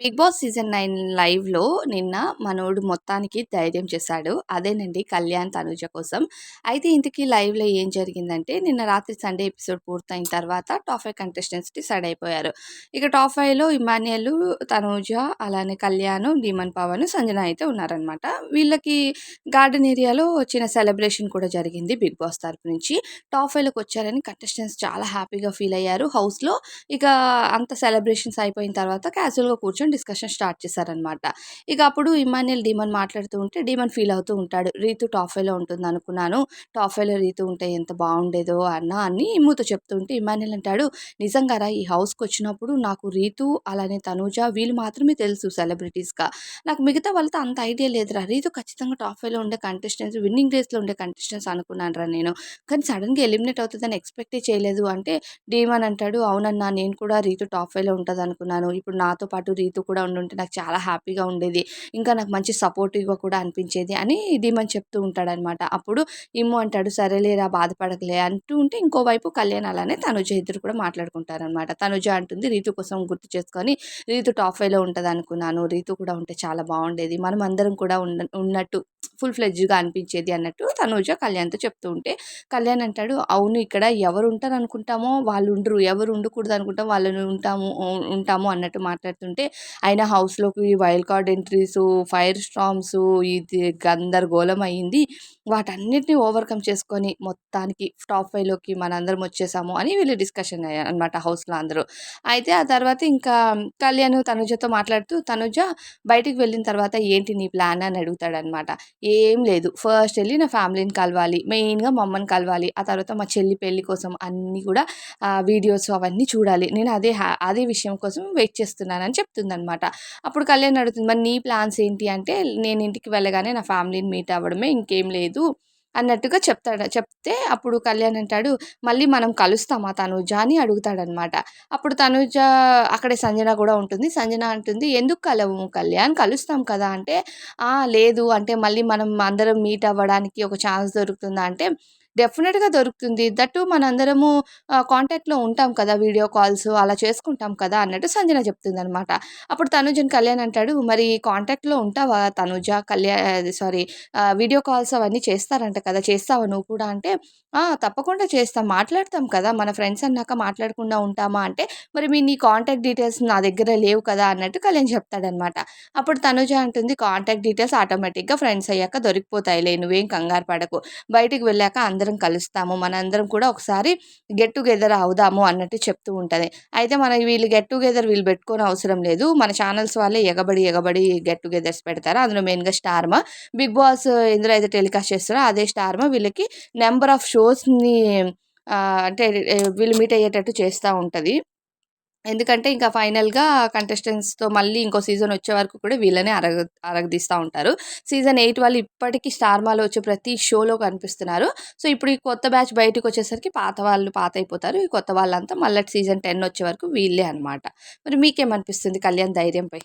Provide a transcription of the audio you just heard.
Big boss season nine లైవ్లో నిన్న మనోడు మొత్తానికి ధైర్యం చేశాడు. అదేనండి కళ్యాణ్ తనుజ కోసం. అయితే ఇంతకీ లైవ్లో ఏం జరిగిందంటే నిన్న రాత్రి సండే ఎపిసోడ్ పూర్తయిన తర్వాత టాప్ ఫైవ్ కంటెస్టెంట్స్ డిసైడ్ అయిపోయారు. ఇక టాప్ ఫైవ్లో ఇమాన్యుయల్ తనుజ అలానే కళ్యాణ్ డీమన్ పవన్ సంజన అయితే ఉన్నారనమాట వీళ్ళకి గార్డెన్ ఏరియాలో చిన్న సెలబ్రేషన్ కూడా జరిగింది బిగ్ బాస్ తరపు నుంచి. టాప్ ఫైవ్లోకి వచ్చారని కంటెస్టెంట్స్ చాలా హ్యాపీగా ఫీల్ అయ్యారు. హౌస్లో ఇక అంత సెలబ్రేషన్స్ అయిపోయిన తర్వాత క్యాజువల్గా కూర్చొని డిస్కషన్ స్టార్ట్ చేశారనమాట ఇక అప్పుడు ఇమాన్యుల్ డీమన్ మాట్లాడుతూ ఉంటే డీమన్ ఫీల్ అవుతూ ఉంటాడు. రీతు టాఫేలో ఉంటుంది అనుకున్నాను. టాఫేలో రీతు ఉంటే ఎంత బాగుండేదో అన్న అని ఇమ్ముతో చెప్తూ ఉంటే ఇమాన్యుల్ అంటాడు నిజంగారా ఈ హౌస్కి వచ్చినప్పుడు నాకు రీతు అలానే తనూజ వీళ్ళు మాత్రమే తెలుసు సెలబ్రిటీస్గా. నాకు మిగతా వాళ్ళతో అంత ఐడియా లేదురా. రీతు ఖచ్చితంగా టాప్ ఫైవ్లో ఉండే కంటెస్టెంట్స్ విన్నింగ్ రేస్లో ఉండే కంటెస్టెంట్స్ అనుకున్నాను రా నేను. కానీ సడన్గా ఎలిమినేట్ అవుతుందని ఎక్స్పెక్టే చేయలేదు. అంటే డీమన్ అంటాడు అవునన్నా నేను కూడా రీతు టాప్ ఫైవ్లో ఉంటుంది అనుకున్నాను ఇప్పుడు నాతో పాటు రీతు కూడా ఉండుంటే నాకు చాలా హ్యాపీగా ఉండేది. ఇంకా నాకు మంచి సపోర్టివ్గా కూడా అనిపించేది అని ధీమన్ చెప్తూ ఉంటాడనమాట. అప్పుడు ఇమ్ము అంటాడు సరేలేరా బాధపడకలే అంటూ ఉంటే ఇంకోవైపు కళ్యాణ్ అలానే తనుజ ఇద్దరు కూడా మాట్లాడుకుంటారనమాట. తనుజ అంటుంది రీతు కోసం గుర్తు చేసుకొని రీతు టాప్ ఫైవ్లో ఉంటుంది అనుకున్నాను రీతు కూడా ఉంటే చాలా బాగుండేది. మనం అందరం కూడా ఉండ ఉన్నట్టు ఫుల్ ఫ్లెడ్జ్గా అనిపించేది అన్నట్టు తనుజ కళ్యాణ్తో చెప్తూ ఉంటే కళ్యాణ్ అంటాడు అవును ఇక్కడ ఎవరు ఉంటారు అనుకుంటామో వాళ్ళు ఉండరు ఎవరు ఉండకూడదు అనుకుంటాం వాళ్ళని ఉంటాము ఉంటాము అన్నట్టు మాట్లాడుతుంటే అయినా హౌస్లోకి wild card entries fire storms ఇది గందరగోళం అయింది. వాటన్నిటిని ఓవర్కమ్ చేసుకొని మొత్తానికి టాప్ ఫైవ్లోకి మనందరం వచ్చేసాము అని వీళ్ళు డిస్కషన్ అయ్యారు అనమాట హౌస్లో అందరూ. అయితే ఆ తర్వాత ఇంకా కళ్యాణ్ తనుజతో మాట్లాడుతూ తనుజ బయటికి వెళ్ళిన తర్వాత ఏంటి నీ ప్లాన్? అని అడుగుతాడనమాట ఏం లేదు. ఫస్ట్ వెళ్ళి నా ఫ్యామిలీని కలవాలి. మెయిన్గా మా అమ్మని కలవాలి. ఆ తర్వాత మా చెల్లి పెళ్ళి కోసం అన్నీ కూడా వీడియోస్ అవన్నీ చూడాలి. నేను అదే అదే విషయం కోసం వెయిట్ చేస్తున్నానని చెప్తుందనమాట అప్పుడు కళ్యాణ్ అడుగుతుంది మరి నీ ప్లాన్స్ ఏంటి? అంటే నేను ఇంటికి వెళ్ళగానే నా ఫ్యామిలీని మీట్ అవ్వడమే ఇంకేం లేదు. అన్నట్టుగా చెప్తాడు చెప్తే అప్పుడు కళ్యాణ్ అంటాడు మళ్ళీ మనం కలుస్తామా తనుజ? అని అడుగుతాడనమాట అప్పుడు తనుజ అక్కడే సంజన కూడా ఉంటుంది. సంజన అంటుంది ఎందుకు కలవు కళ్యాణ్? కలుస్తాం కదా అంటే లేదు. అంటే మళ్ళీ మనం అందరం మీట్ అవ్వడానికి ఒక ఛాన్స్ దొరుకుతుందా? అంటే డెఫినెట్గా దొరుకుతుంది. దట్టు మనందరము కాంటాక్ట్లో ఉంటాం కదా వీడియో కాల్స్ అలా చేసుకుంటాం కదా అన్నట్టు సంజన చెప్తుంది అనమాట అప్పుడు తనుజన్ కళ్యాణ్ అంటాడు మరి కాంటాక్ట్లో ఉంటావా Tanuja? Kalyan sorry video calls అవన్నీ చేస్తారంట కదా చేస్తావా నువ్వు కూడా? అంటే తప్పకుండా చేస్తాం మాట్లాడతాం కదా మన ఫ్రెండ్స్ అన్నాక మాట్లాడకుండా ఉంటామా? అంటే మరి మీ నీ కాంటాక్ట్ డీటెయిల్స్ నా దగ్గర లేవు కదా అన్నట్టు కళ్యాణ్ చెప్తాడనమాట అప్పుడు తనుజ అంటుంది కాంటాక్ట్ డీటెయిల్స్ ఆటోమేటిక్గా ఫ్రెండ్స్ అయ్యాక దొరికిపోతాయిలే నువ్వేం కంగారు పడకు. బయటికి వెళ్ళాక అందరం కలుస్తాము మనందరం కూడా ఒకసారి గెట్ టుగెదర్ అవుదాము అన్నట్టు చెప్తూ ఉంటుంది. అయితే మన వీళ్ళు గెట్ టుగెదర్ వీళ్ళు పెట్టుకోని అవసరం లేదు. మన ఛానల్స్ వాళ్ళే ఎగబడి ఎగబడి గెట్ టుగెదర్స్ పెడతారు. అందులో మెయిన్గా స్టార్మా బిగ్ బాస్ ఎందులో అయితే టెలికాస్ట్ చేస్తారో అదే స్టార్మా వీళ్ళకి నెంబర్ ఆఫ్ షోస్ని అంటే వీళ్ళు మీట్ అయ్యేటట్టు చేస్తూ ఉంటుంది. ఎందుకంటే ఇంకా ఫైనల్గా కంటెస్టెంట్స్తో మళ్ళీ ఇంకో సీజన్ వచ్చే వరకు కూడా వీళ్ళనే అరగ అరగదీస్తూ ఉంటారు. సీజన్ ఎయిట్ వాళ్ళు ఇప్పటికీ స్టార్మాలో వచ్చే ప్రతి షోలో కనిపిస్తున్నారు. సో ఇప్పుడు ఈ కొత్త బ్యాచ్ బయటకు వచ్చేసరికి పాత వాళ్ళు పాత అయిపోతారు ఈ కొత్త వాళ్ళంతా మళ్ళీ సీజన్ టెన్ వచ్చే వరకు వీళ్ళే అనమాట మరి మీకేమనిపిస్తుంది కళ్యాణ్ ధైర్యంపై?